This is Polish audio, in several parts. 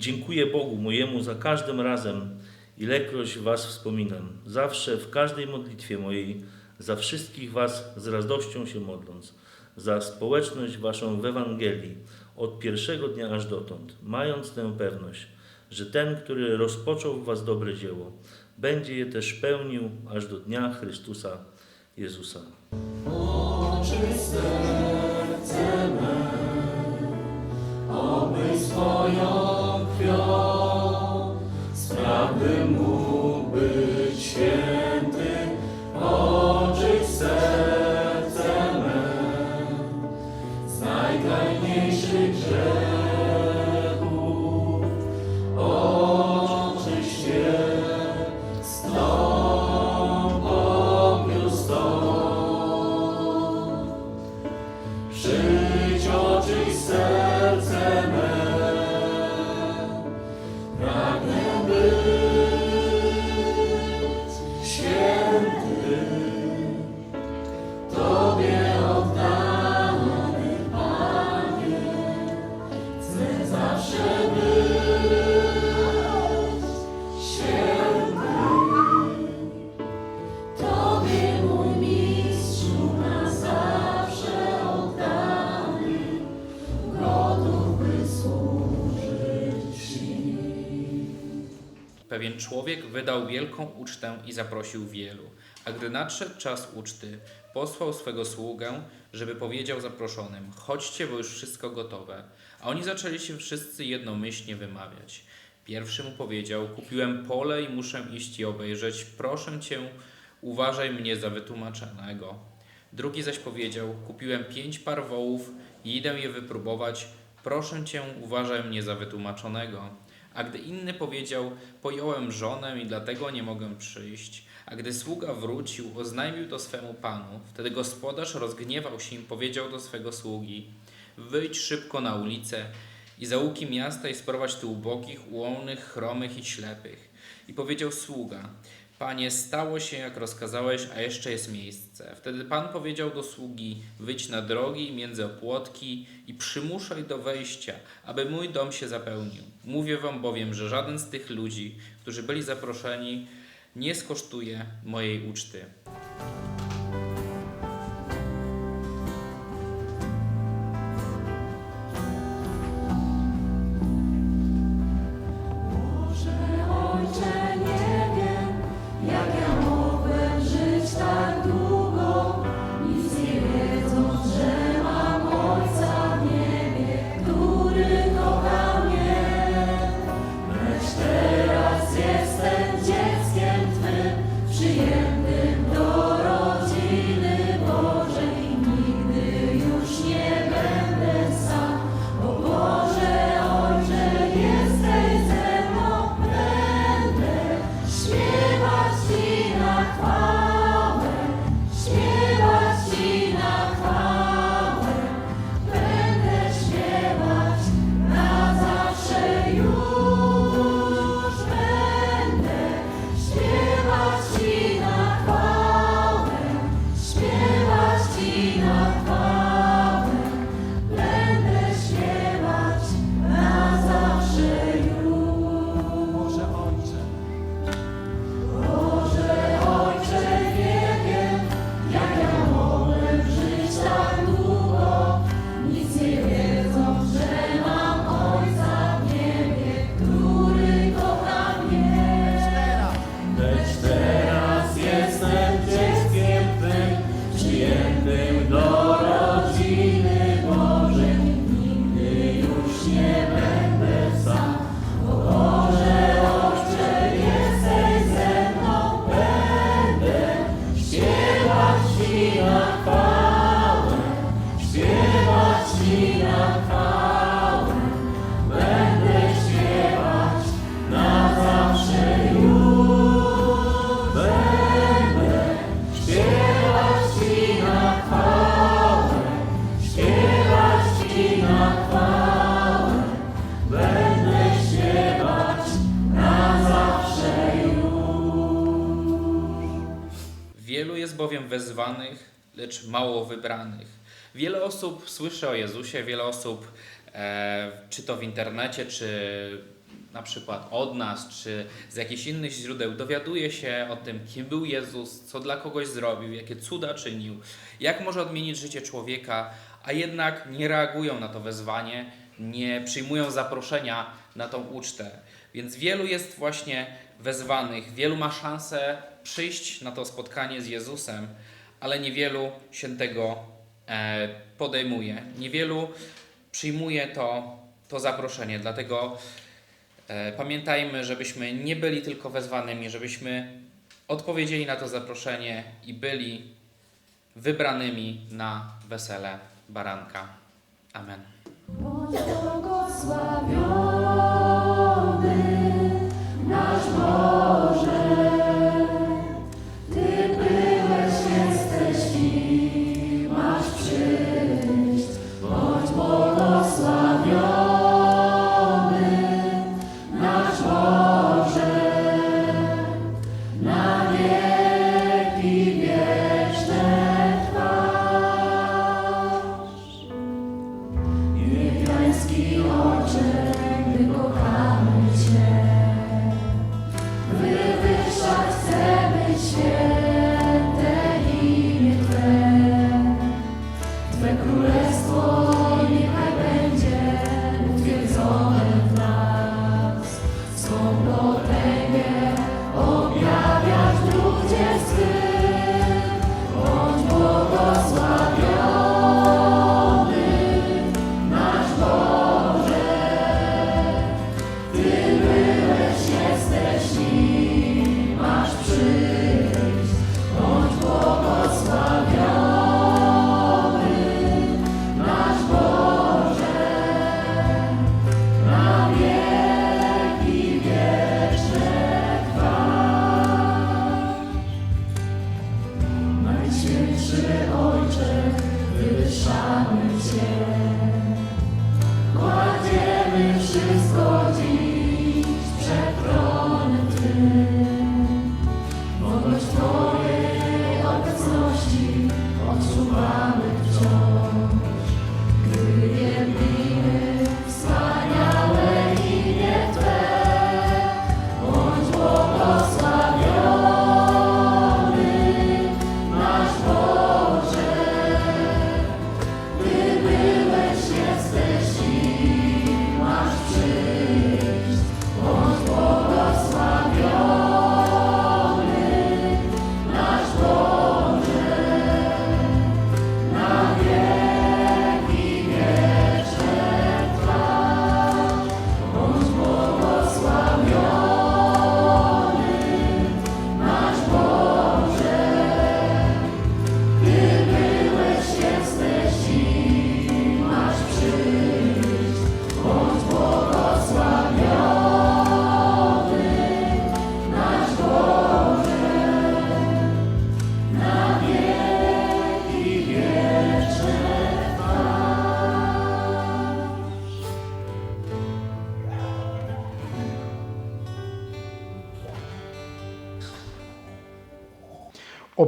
Dziękuję Bogu mojemu za każdym razem, ilekroć Was wspominam. Zawsze, w każdej modlitwie mojej, za wszystkich Was z radością się modląc. Za społeczność Waszą w Ewangelii, od pierwszego dnia aż dotąd, mając tę pewność, że ten, który rozpoczął w Was dobre dzieło, będzie je też pełnił aż do dnia Chrystusa Jezusa. Oby swoją wydał wielką ucztę i zaprosił wielu. A gdy nadszedł czas uczty, posłał swego sługę, żeby powiedział zaproszonym: Chodźcie, bo już wszystko gotowe. A oni zaczęli się wszyscy jednomyślnie wymawiać. Pierwszy mu powiedział: Kupiłem pole i muszę iść i obejrzeć. Proszę cię, uważaj mnie za wytłumaczonego. Drugi zaś powiedział: Kupiłem pięć par wołów i idę je wypróbować. Proszę cię, uważaj mnie za wytłumaczonego. A gdy inny powiedział: Pojąłem żonę i dlatego nie mogę przyjść. A gdy sługa wrócił, oznajmił to swemu panu. Wtedy gospodarz rozgniewał się i powiedział do swego sługi: Wyjdź szybko na ulicę i za łuki miasta i sprowadź tu ubogich, ułomnych, chromych i ślepych. I powiedział sługa: Panie, stało się jak rozkazałeś, a jeszcze jest miejsce. Wtedy pan powiedział do sługi: Wyjdź na drogi między opłotki i przymuszaj do wejścia, aby mój dom się zapełnił. Mówię wam bowiem, że żaden z tych ludzi, którzy byli zaproszeni, nie skosztuje mojej uczty. Wezwanych, lecz mało wybranych. Wiele osób słyszy o Jezusie, wiele osób, e, czy to w internecie, czy na przykład od nas, czy z jakichś innych źródeł dowiaduje się o tym, kim był Jezus, co dla kogoś zrobił, jakie cuda czynił, jak może odmienić życie człowieka, a jednak nie reagują na to wezwanie, nie przyjmują zaproszenia na tą ucztę. Więc wielu jest właśnie wezwanych, wielu ma szansę przyjść na to spotkanie z Jezusem, ale niewielu się tego e, podejmuje. Niewielu przyjmuje to, to zaproszenie. Dlatego e, pamiętajmy, żebyśmy nie byli tylko wezwanymi, żebyśmy odpowiedzieli na to zaproszenie i byli wybranymi na wesele baranka. Amen. Bądź błogosławiony nasz Boże.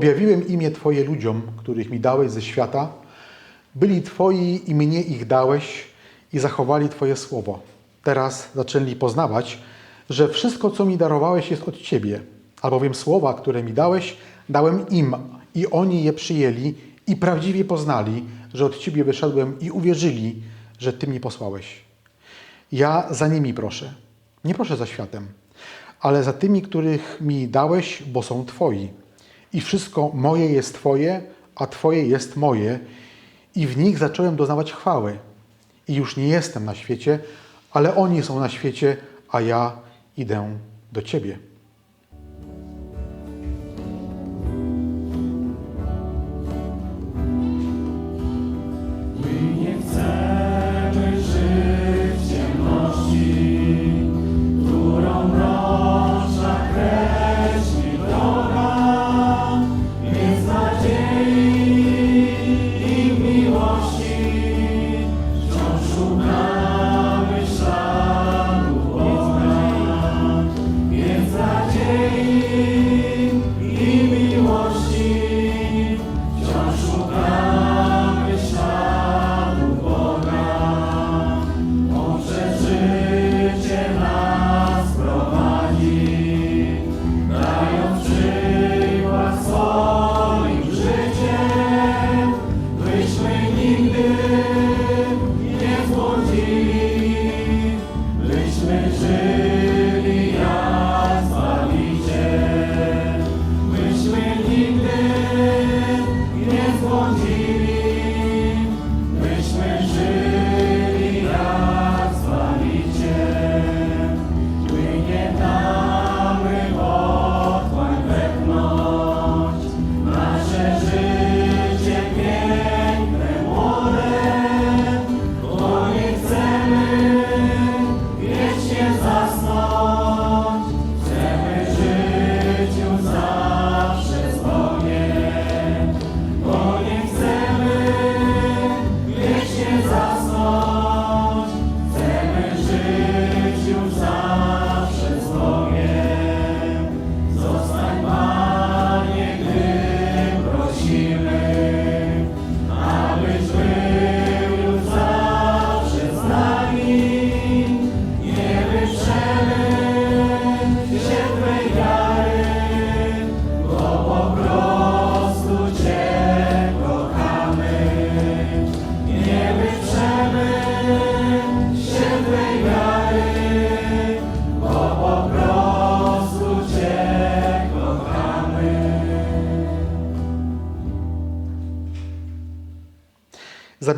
Objawiłem imię Twoje ludziom, których mi dałeś ze świata. Byli Twoi i mnie ich dałeś i zachowali Twoje słowo. Teraz zaczęli poznawać, że wszystko, co mi darowałeś, jest od Ciebie. Albowiem słowa, które mi dałeś, dałem im i oni je przyjęli i prawdziwie poznali, że od Ciebie wyszedłem i uwierzyli, że Ty mnie posłałeś. Ja za nimi proszę. Nie proszę za światem, ale za tymi, których mi dałeś, bo są Twoi. I wszystko moje jest Twoje, a Twoje jest moje. I w nich zacząłem doznawać chwały. I już nie jestem na świecie, ale oni są na świecie, a ja idę do Ciebie.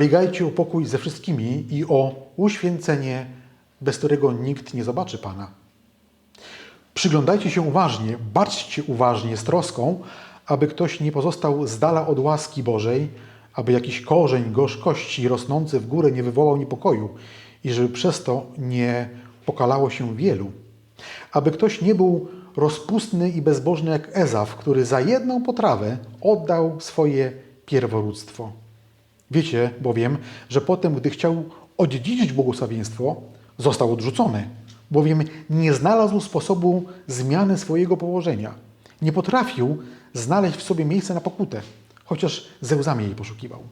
Zabiegajcie o pokój ze wszystkimi i o uświęcenie, bez którego nikt nie zobaczy Pana. Przyglądajcie się uważnie, baczcie uważnie z troską, aby ktoś nie pozostał z dala od łaski Bożej, aby jakiś korzeń gorzkości rosnący w górę nie wywołał niepokoju i żeby przez to nie pokalało się wielu. Aby ktoś nie był rozpustny i bezbożny jak Ezaf, który za jedną potrawę oddał swoje pierworództwo. Wiecie bowiem, że potem, gdy chciał odziedziczyć błogosławieństwo, został odrzucony, bowiem nie znalazł sposobu zmiany swojego położenia. Nie potrafił znaleźć w sobie miejsca na pokutę, chociaż ze łzami jej poszukiwał.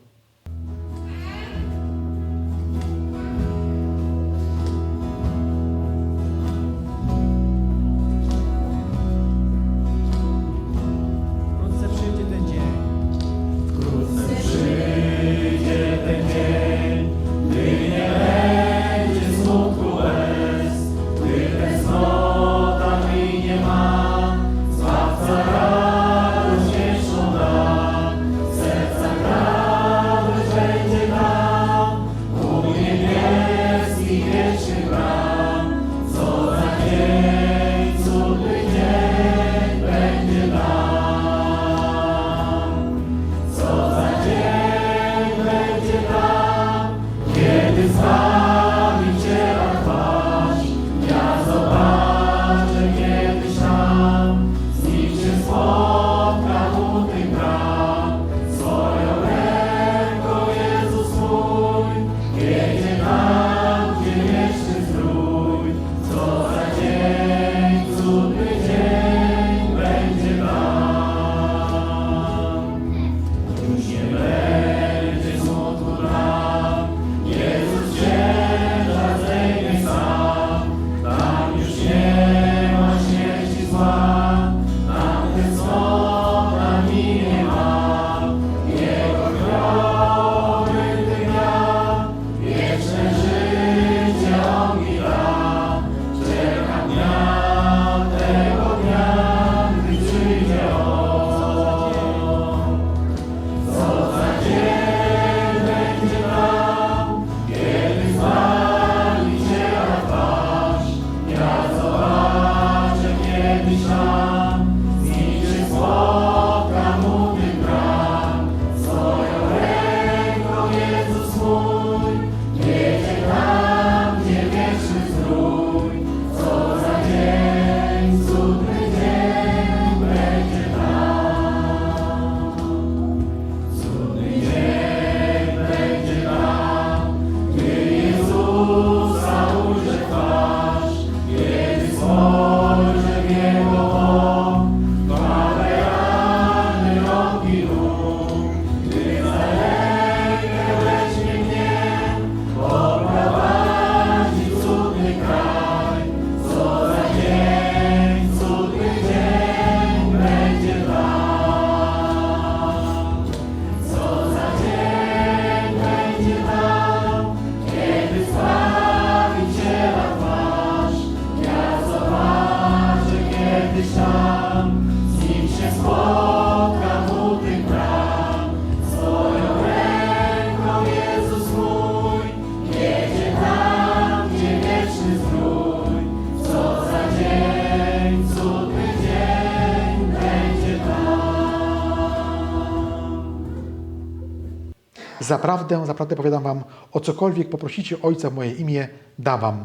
Zaprawdę, zaprawdę powiadam wam, o cokolwiek poprosicie Ojca w moje imię, da wam.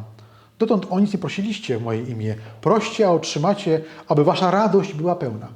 Dotąd o nic nie prosiliście w moje imię. Proście, a otrzymacie, aby wasza radość była pełna.